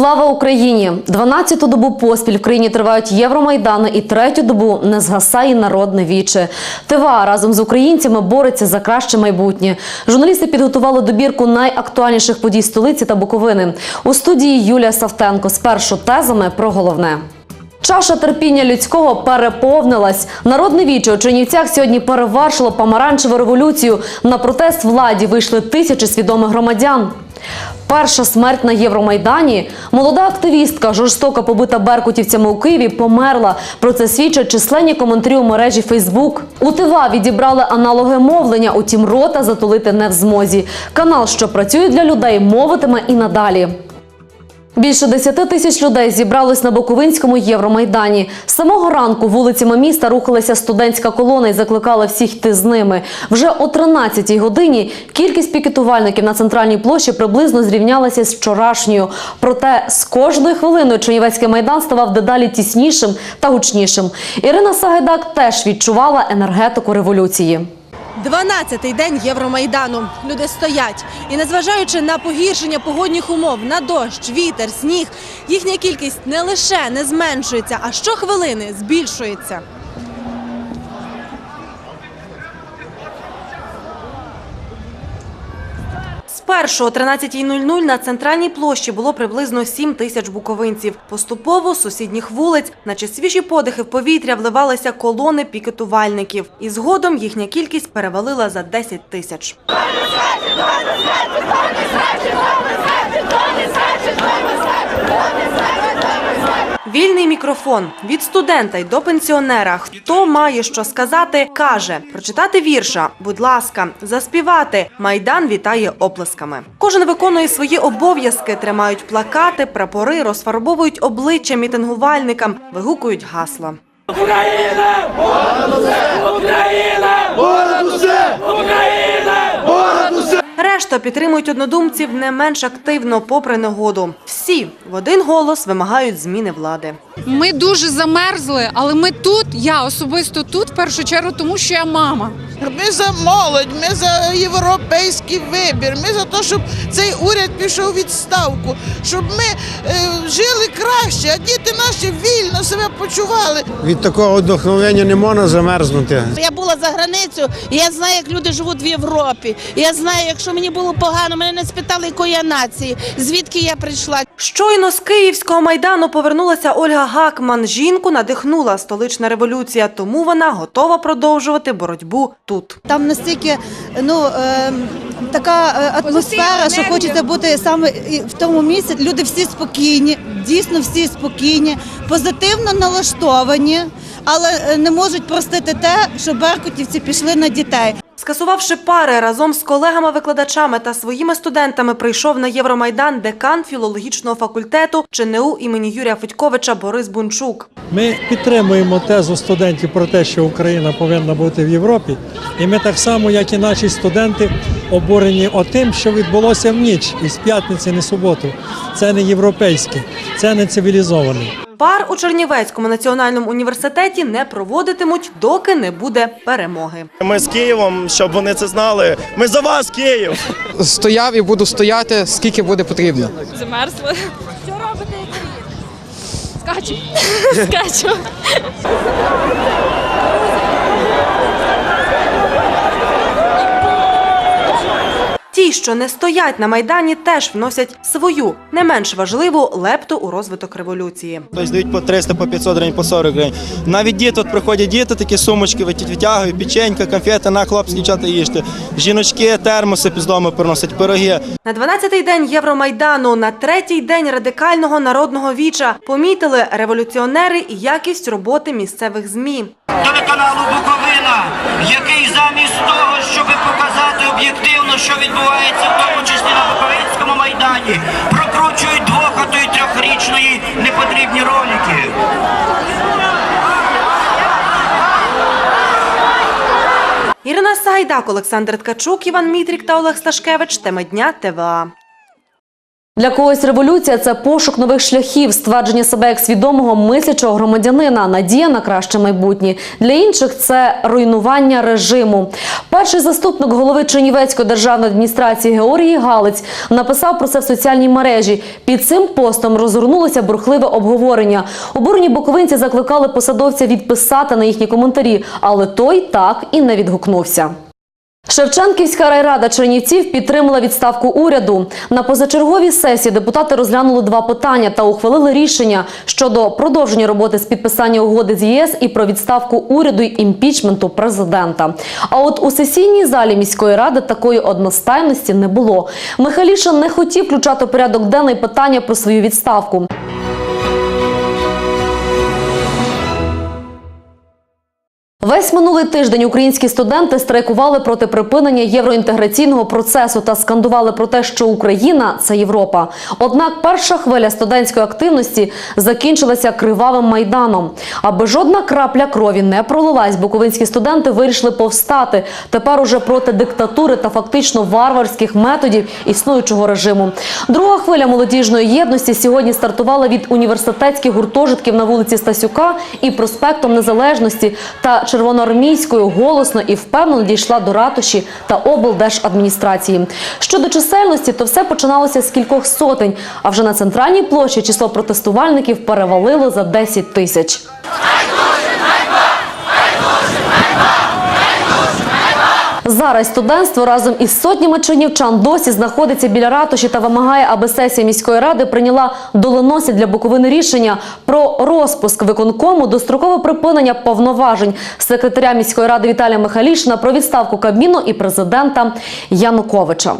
Слава Україні! 12-ту добу поспіль в країні тривають Євромайдани і третю добу не згасає народне віче. ТВА разом з українцями бореться за краще майбутнє. Журналісти підготували добірку найактуальніших подій столиці та Буковини. У студії Юлія Савтенко спершу тезами про головне. Чаша терпіння людського переповнилась. Народне віче у Чернівцях сьогодні перевершило помаранчеву революцію. На протест владі вийшли тисячі свідомих громадян. Перша смерть на Євромайдані. Молода активістка, жорстоко побита беркутівцями у Києві, померла. Про це свідчать численні коментарі у мережі Фейсбук. У тива відібрали аналоги мовлення, утім рота затулити не в змозі. Канал, що працює для людей, мовитиме і надалі. Більше 10 тисяч людей зібралось на Буковинському Євромайдані. З самого ранку вулицями міста рухалася студентська колона і закликала всіх йти з ними. Вже о 13-й годині кількість пікетувальників на центральній площі приблизно зрівнялася з вчорашньою. Проте з кожною хвилиною Чернівецький майдан ставав дедалі тіснішим та гучнішим. Ірина Сагайдак теж відчувала енергетику революції. 12-й день Євромайдану. Люди стоять. І незважаючи на погіршення погодних умов, на дощ, вітер, сніг, їхня кількість не лише не зменшується, а щохвилини збільшується. Спершу о 13.00 на центральній площі було приблизно 7 тисяч буковинців. Поступово з сусідніх вулиць, наче свіжі подихи в повітря, вливалися колони пікетувальників. І згодом їхня кількість перевалила за 10 тисяч. Вільний мікрофон від студента й до пенсіонера. Хто має що сказати, каже прочитати вірша. Будь ласка, заспівати. Майдан вітає оплесками. Кожен виконує свої обов'язки, тримають плакати, прапори, розфарбовують обличчя мітингувальникам, вигукують гасла. Україна! Україна! Понад усе! Україна! Понад усе! Решта підтримують однодумців не менш активно, попри негоду. Всі в один голос вимагають зміни влади. Ми дуже замерзли, але ми тут, я особисто тут, в першу чергу, тому що я мама. Ми за молодь, ми за європейський вибір. Ми за те, щоб цей уряд пішов у відставку, щоб ми е, жили краще, а діти наші вільно себе почували. Від такого вдохновення не можна замерзнути. Я була за границею, і я знаю, як люди живуть в Європі. Я знаю, якщо мені було погано, мене не спитали, якої я нації, звідки я прийшла. Щойно з київського майдану повернулася Ольга Гакман. Жінку надихнула столична революція, тому вона готова продовжувати боротьбу тут. Там настільки ну е, така атмосфера, що хочеться бути саме в тому місці. Люди всі спокійні, дійсно всі спокійні, позитивно налаштовані, але е, не можуть простити те, що беркутівці пішли на дітей. Скасувавши пари разом з колегами-викладачами та своїми студентами, прийшов на Євромайдан декан філологічного факультету ЧНУ імені Юрія Федьковича Борис Бунчук. Ми підтримуємо тезу студентів про те, що Україна повинна бути в Європі, і ми так само, як і наші студенти, обурені отим, що відбулося в ніч із п'ятниці на суботу. Це не європейське, це не цивілізоване. Пар у Чернівецькому національному університеті не проводитимуть, доки не буде перемоги. Ми з Києвом, щоб вони це знали. Ми за вас, Київ! стояв і буду стояти, скільки буде потрібно. Замерзли. Що робите, як Скачу. Скачу. Ті, що не стоять на майдані, теж вносять свою не менш важливу лепту у розвиток революції. Тобто дають по 300, по 500 гривень, по 40 гривень. Навіть діти, от приходять діти, такі сумочки витя- витягують, печенька, конфети, на хлопці, дівчата їжте. Жіночки термоси з дому приносять, пироги. На 12-й день Євромайдану, на третій день радикального народного віча помітили революціонери і якість роботи місцевих змі. телеканалу Буковина, який замість того, щоб показати об'єктивно, що відбувається, в тому числі на Буковинському майдані, прокручують двох, а трьохрічної непотрібні ролики. Ірина Сайдак, Олександр Ткачук, Іван Мітрік та Олег Сташкевич. Тема дня ТВА. Для когось революція це пошук нових шляхів, ствердження себе як свідомого мислячого громадянина, надія на краще майбутнє. Для інших це руйнування режиму. Перший заступник голови Чернівецької державної адміністрації Георгій Галиць написав про це в соціальній мережі. Під цим постом розгорнулося бурхливе обговорення. Обурені буковинці закликали посадовця відписати на їхні коментарі, але той так і не відгукнувся. Шевченківська райрада Чернівців підтримала відставку уряду. На позачерговій сесії депутати розглянули два питання та ухвалили рішення щодо продовження роботи з підписання угоди з ЄС і про відставку уряду й імпічменту президента. А от у сесійній залі міської ради такої одностайності не було. Михайліша не хотів включати порядок денний питання про свою відставку. Весь минулий тиждень українські студенти страйкували проти припинення євроінтеграційного процесу та скандували про те, що Україна це Європа. Однак перша хвиля студентської активності закінчилася кривавим майданом. Аби жодна крапля крові не пролилась, буковинські студенти вирішили повстати тепер уже проти диктатури та фактично варварських методів існуючого режиму. Друга хвиля молодіжної єдності сьогодні стартувала від університетських гуртожитків на вулиці Стасюка і проспектом Незалежності та червоноармійською голосно і впевнено дійшла до ратуші та облдержадміністрації. Щодо чисельності, то все починалося з кількох сотень. А вже на центральній площі число протестувальників перевалило за 10 тисяч. Зараз студентство разом із сотнями чинівчан досі знаходиться біля ратуші та вимагає, аби сесія міської ради прийняла доленосі для Буковини рішення про розпуск виконкому, дострокове припинення повноважень секретаря міської ради Віталія Михайлішина про відставку Кабміну і президента Януковича.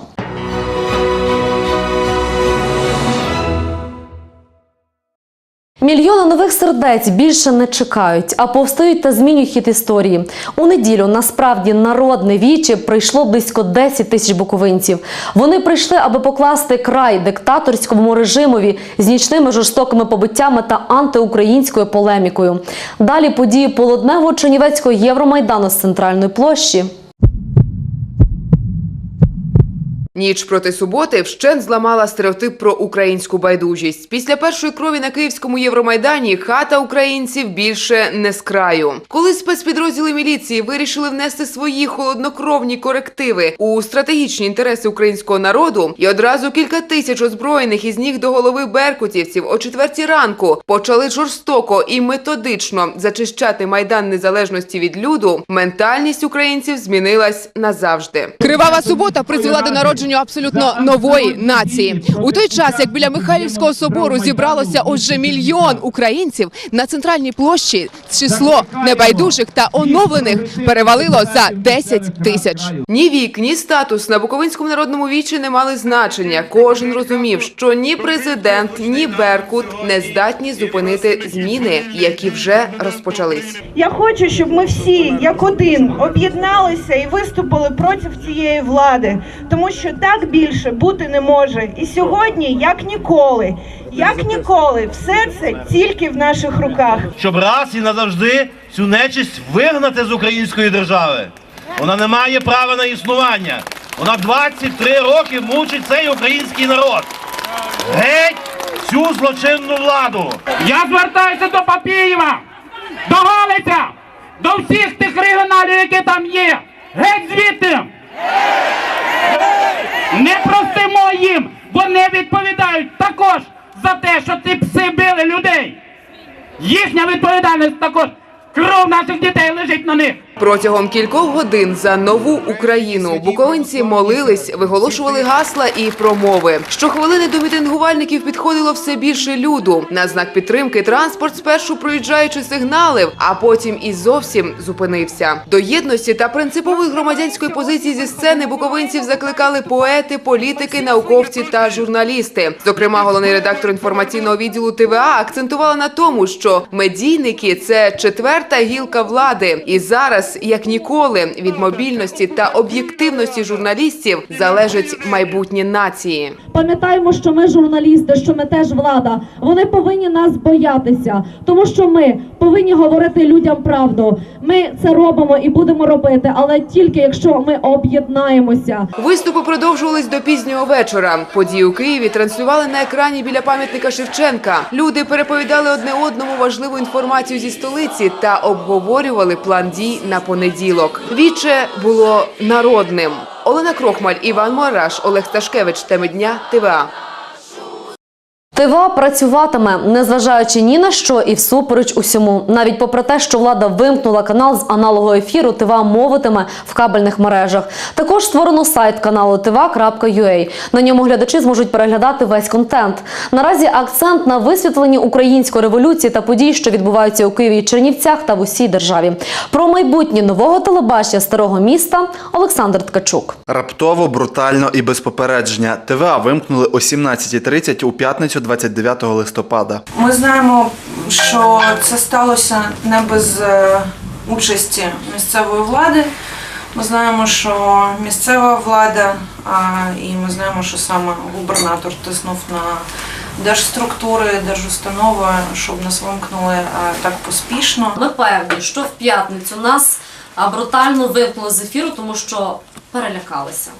Мільйони нових сердець більше не чекають, а повстають та змінюють хід історії. У неділю насправді народне віче прийшло близько 10 тисяч буковинців. Вони прийшли, аби покласти край диктаторському режимові з нічними жорстокими побиттями та антиукраїнською полемікою. Далі події полудневого Чернівецького Євромайдану з центральної площі. Ніч проти суботи вщент зламала стереотип про українську байдужість. Після першої крові на київському Євромайдані хата українців більше не з краю. Коли спецпідрозділи міліції вирішили внести свої холоднокровні корективи у стратегічні інтереси українського народу, і одразу кілька тисяч озброєних із ніг до голови беркутівців о четвертій ранку почали жорстоко і методично зачищати майдан незалежності від люду. Ментальність українців змінилась назавжди. Кривава субота призвела до народження абсолютно нової нації. У той час, як біля Михайлівського собору зібралося уже мільйон українців на центральній площі, число небайдужих та оновлених перевалило за 10 тисяч. Ні вік, ні статус на Буковинському народному вічі не мали значення. Кожен розумів, що ні президент, ні Беркут не здатні зупинити зміни, які вже розпочались. Я хочу, щоб ми всі, як один, об'єдналися і виступили проти цієї влади, тому що так більше бути не може. І сьогодні, як ніколи, як ніколи, все це тільки в наших руках. щоб раз і назавжди цю нечисть вигнати з української держави. Вона не має права на існування. Вона 23 роки мучить цей український народ. Геть цю злочинну владу! Я звертаюся до Папієва, до Галиця, до всіх тих регіоналів, які там є. Геть звідти! Не простимо їм, вони відповідають також за те, що ці пси били людей. Їхня відповідальність також. Кров наших дітей лежить на них. Протягом кількох годин за нову Україну буковинці молились, виголошували гасла і промови. Щохвилини до мітингувальників підходило все більше люду. На знак підтримки транспорт спершу проїжджаючи сигналив, а потім і зовсім зупинився. До єдності та принципової громадянської позиції зі сцени буковинців закликали поети, політики, науковці та журналісти. Зокрема, головний редактор інформаційного відділу ТВА акцентувала на тому, що медійники це четверта гілка влади, і зараз зараз, як ніколи, від мобільності та об'єктивності журналістів залежить майбутнє нації. Пам'ятаємо, що ми журналісти, що ми теж влада. Вони повинні нас боятися, тому що ми повинні говорити людям правду. Ми це робимо і будемо робити, але тільки якщо ми об'єднаємося. Виступи продовжувались до пізнього вечора. Події у Києві транслювали на екрані біля пам'ятника Шевченка. Люди переповідали одне одному важливу інформацію зі столиці та обговорювали план дій на понеділок. Віче було народним. Олена Крохмаль, Іван Мораш, Олег Сташкевич. Теми дня ТВА. ТВА працюватиме, незважаючи ні на що і всупереч усьому. Навіть попри те, що влада вимкнула канал з аналогу ефіру, ТВА мовитиме в кабельних мережах. Також створено сайт каналу tva.ua. На ньому глядачі зможуть переглядати весь контент. Наразі акцент на висвітленні української революції та подій, що відбуваються у Києві і Чернівцях та в усій державі. Про майбутнє нового телебачення старого міста Олександр Ткачук. Раптово, брутально і без попередження. ТВА вимкнули о 17.30 у п'ятницю 29 листопада. Ми знаємо, що це сталося не без е, участі місцевої влади. Ми знаємо, що місцева влада, і ми знаємо, що саме губернатор тиснув на держструктури, держустанови, щоб нас вимкнули так поспішно. Ми певні, що в п'ятницю нас брутально вимкнули з ефіру, тому що перелякалися.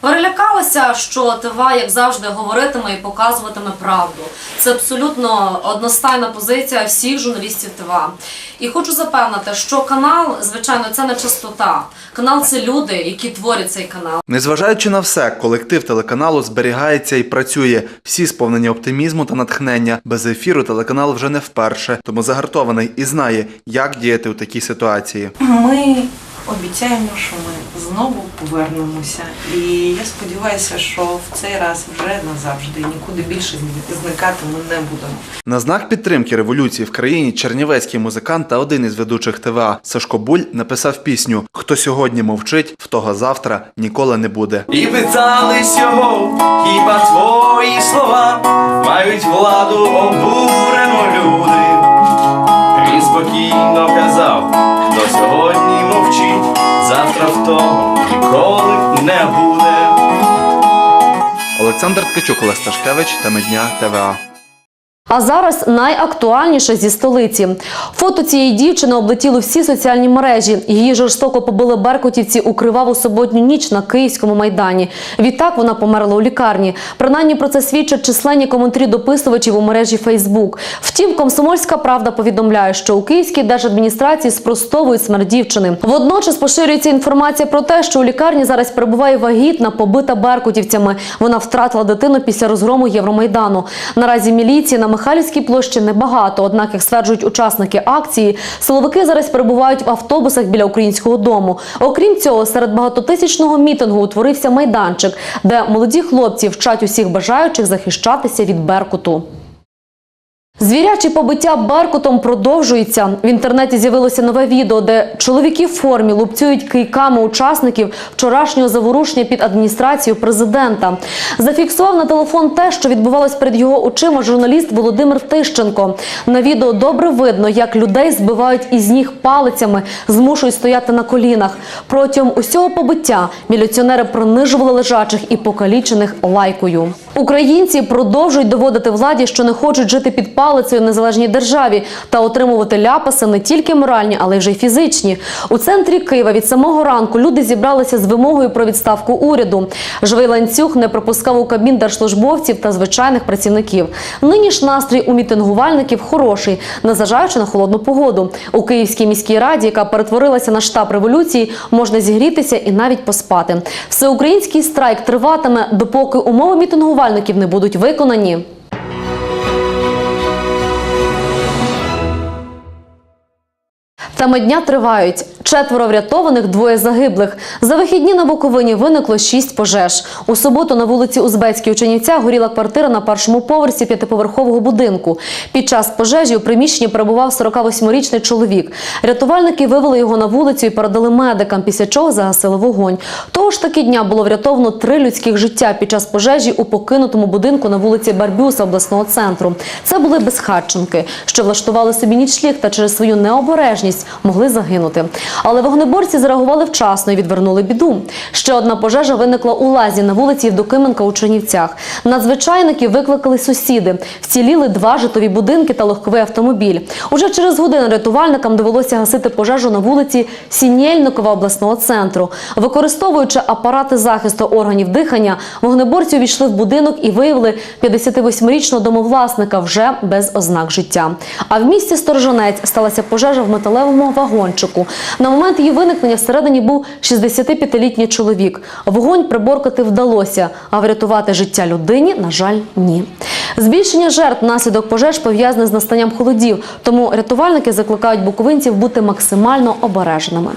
Перелякалися, що ТВА, як завжди, говоритиме і показуватиме правду. Це абсолютно одностайна позиція всіх журналістів ТВА. І хочу запевнити, що канал, звичайно, це не частота. Канал це люди, які творять цей канал. Незважаючи на все, колектив телеканалу зберігається і працює. Всі сповнені оптимізму та натхнення. Без ефіру телеканал вже не вперше, тому загартований і знає, як діяти у такій ситуації. Ми обіцяємо, що ми знову повернемося. І я сподіваюся, що в цей раз вже назавжди нікуди більше зникати ми не будемо. На знак підтримки революції в країні чернівецький музикант та один із ведучих ТВА Сашко Буль написав пісню Хто сьогодні мовчить, в того завтра ніколи не буде. І питались його, хіба твої слова мають владу обурено люди. Він спокійно казав, хто сьогодні завтра в того ніколи не буде. Олександр Ткачук, Олег Сташкевич, та медня ТВА. А зараз найактуальніше зі столиці. Фото цієї дівчини облетіло всі соціальні мережі. Її жорстоко побили беркутівці у криваву суботню ніч на київському майдані. Відтак вона померла у лікарні. Принаймні про це свідчать численні коментарі дописувачів у мережі Фейсбук. Втім, комсомольська правда повідомляє, що у київській держадміністрації спростовують смерть дівчини. Водночас поширюється інформація про те, що у лікарні зараз перебуває вагітна, побита беркутівцями. Вона втратила дитину після розгрому Євромайдану. Наразі міліції на Михайлівській площі небагато. Однак, як стверджують учасники акції, силовики зараз перебувають в автобусах біля українського дому. Окрім цього, серед багатотисячного мітингу утворився майданчик, де молоді хлопці вчать усіх бажаючих захищатися від беркуту. Звірячі побиття Беркутом продовжується. В інтернеті з'явилося нове відео, де чоловіки в формі лупцюють кийками учасників вчорашнього заворушення під адміністрацією президента. Зафіксував на телефон те, що відбувалось перед його очима журналіст Володимир Тищенко. На відео добре видно, як людей збивають із ніг палицями, змушують стояти на колінах. Протягом усього побиття міліціонери принижували лежачих і покалічених лайкою. Українці продовжують доводити владі, що не хочуть жити під палицею в незалежній державі та отримувати ляпаси не тільки моральні, але й вже й фізичні. У центрі Києва від самого ранку люди зібралися з вимогою про відставку уряду. Живий ланцюг не пропускав у кабін держслужбовців та звичайних працівників. Нині ж настрій у мітингувальників хороший, незважаючи на холодну погоду. У Київській міській раді, яка перетворилася на штаб революції, можна зігрітися і навіть поспати. Всеукраїнський страйк триватиме, допоки умови мітингувальників не будуть виконані. Саме дня тривають. Четверо врятованих, двоє загиблих. За вихідні на Буковині виникло шість пожеж. У суботу на вулиці Узбецькій у Чернівцях горіла квартира на першому поверсі п'ятиповерхового будинку. Під час пожежі у приміщенні перебував 48-річний чоловік. Рятувальники вивели його на вулицю і передали медикам, після чого загасили вогонь. Того ж таки дня було врятовано три людських життя під час пожежі у покинутому будинку на вулиці Барбюса обласного центру. Це були безхатченки, що влаштували собі нічліг та через свою необережність могли загинути. Але вогнеборці зреагували вчасно і відвернули біду. Ще одна пожежа виникла у лазі на вулиці Євдокименка у Чернівцях. Надзвичайники викликали сусіди. Вціліли два житлові будинки та легковий автомобіль. Уже через годину рятувальникам довелося гасити пожежу на вулиці Сінєльникова обласного центру. Використовуючи апарати захисту органів дихання, вогнеборці увійшли в будинок і виявили 58-річного домовласника вже без ознак життя. А в місті Сторожонець сталася пожежа в металевому вагончику. На момент її виникнення всередині був 65-літній чоловік. Вогонь приборкати вдалося, а врятувати життя людині, на жаль, ні. Збільшення жертв наслідок пожеж пов'язане з настанням холодів, тому рятувальники закликають буковинців бути максимально обережними.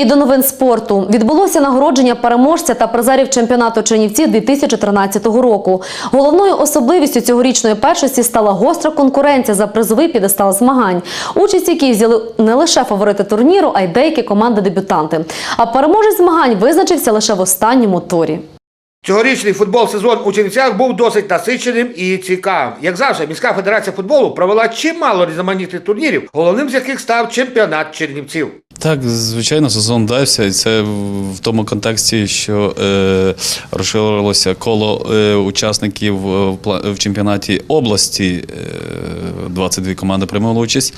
І до новин спорту відбулося нагородження переможця та призерів чемпіонату Чернівців 2013 року. Головною особливістю цьогорічної першості стала гостра конкуренція за призовий підестал змагань, участь якій взяли не лише фаворити турніру, а й деякі команди-дебютанти. А переможець змагань визначився лише в останньому турі. Цьогорічний футбол сезон у Чернівцях був досить насиченим і цікавим. Як завжди, міська федерація футболу провела чимало різноманітних турнірів, головним з яких став чемпіонат Чернівців. Так, звичайно, сезон дався, це в тому контексті, що е, розширилося коло е, учасників в, пла- в чемпіонаті області. Е, 22 команди приймали участь,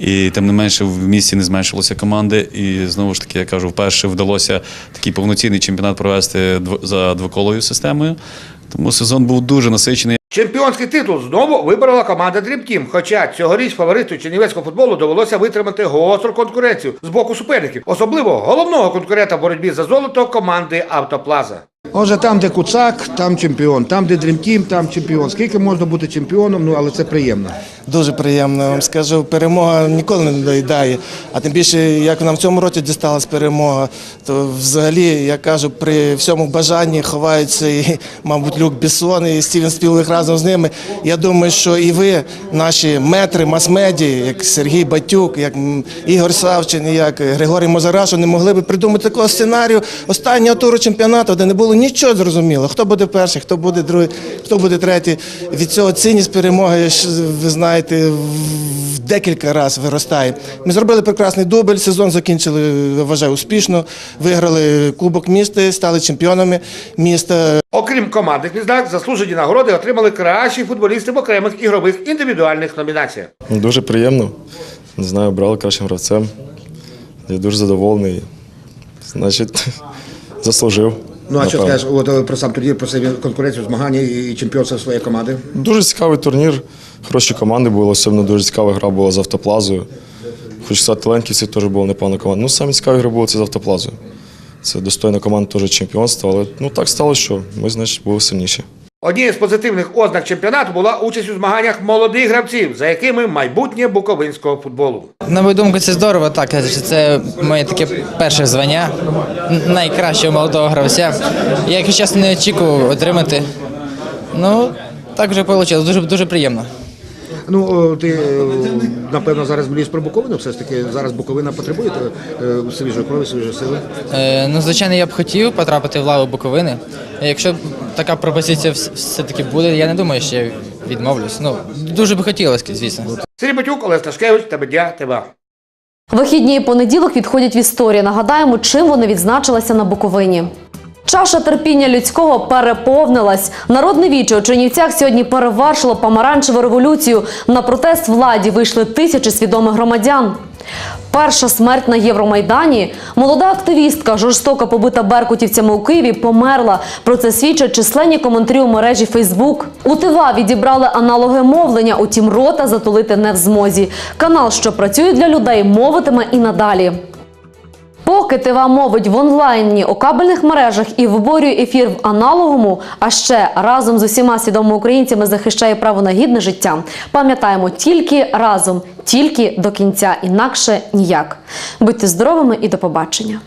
і тим не менше в місті не зменшилося команди. І знову ж таки, я кажу, вперше вдалося такий повноцінний чемпіонат провести за двоколовою системою. Тому сезон був дуже насичений. Чемпіонський титул знову виборола команда Dream Team, Хоча цьогоріч фавориту чернівецького футболу довелося витримати гостру конкуренцію з боку суперників, особливо головного конкурента в боротьбі за золото команди Автоплаза. Отже, там, де Куцак, там чемпіон, там, де Дрімтім, там чемпіон. Скільки можна бути чемпіоном, ну але це приємно. Дуже приємно. Вам скажу, перемога ніколи не доїдає. А тим більше, як нам в цьому році дісталась перемога, то взагалі, я кажу, при всьому бажанні ховаються і, мабуть, Люк Бессон і Стівен Спілвер разом з ними. Я думаю, що і ви, наші метри мас-медії, як Сергій Батюк, як Ігор Савчин, як Григорій Мозарашу, не могли б придумати такого сценарію останнього туру чемпіонату, де не було нічого зрозуміло. Хто буде перший, хто буде другий, хто буде третій. Від цього цінність перемоги, ви знаєте, в декілька разів виростає. Ми зробили прекрасний дубль, сезон закінчили, вважаю, успішно. Виграли Кубок міста, стали чемпіонами міста. Окрім командних відзнак, заслужені нагороди отримали кращі футболісти в окремих ігрових індивідуальних номінаціях. Дуже приємно. Не знаю, брали кращим гравцем. Я дуже задоволений. Значить, заслужив. Ну а що скажеш от, е, про сам турнір, про себе конкуренцію, змагання і чемпіонство своєї команди? Дуже цікавий турнір. Хороші команди були, особливо дуже цікава гра була з автоплазою. Хоч сказати, Ленківці теж була непогана команда. Ну, самі цікаві гри були це з автоплазою. Це достойна команда теж чемпіонства, але ну так сталося, що ми, значить, були сильніші. Однією з позитивних ознак чемпіонату була участь у змаганнях молодих гравців, за якими майбутнє буковинського футболу. На мою думку, це здорово, так. Це моє таке перше звання найкращого молодого гравця. Я, якщо чесно, не очікував отримати. Ну, так вже вийшло, дуже, дуже приємно. Ну ти е, напевно зараз мрієш про Буковину. Все ж таки зараз Буковина потребує е, свіжої крові, свіжої сили. Е, ну, звичайно, я б хотів потрапити в лаву Буковини. Якщо така пропозиція все-таки буде, я не думаю, що я відмовлюсь. Ну, дуже би хотілося, звісно. Сергій Батюк, Олег Ташкевич, Тебедя, Теба. Вихідні і понеділок відходять в історію. Нагадаємо, чим вони відзначилися на Буковині. Чаша терпіння людського переповнилась. Народне віче у Чернівцях сьогодні перевершило помаранчеву революцію. На протест владі вийшли тисячі свідомих громадян. Перша смерть на Євромайдані. Молода активістка, жорстоко побита беркутівцями у Києві, померла. Про це свідчать численні коментарі у мережі Фейсбук. У ТИВА відібрали аналоги мовлення, утім рота затулити не в змозі. Канал, що працює для людей, мовитиме і надалі. Поки ТВА мовить в онлайні у кабельних мережах і виборює ефір в аналоговому, а ще разом з усіма свідомими українцями захищає право на гідне життя. Пам'ятаємо тільки разом, тільки до кінця, інакше ніяк. Будьте здоровими і до побачення.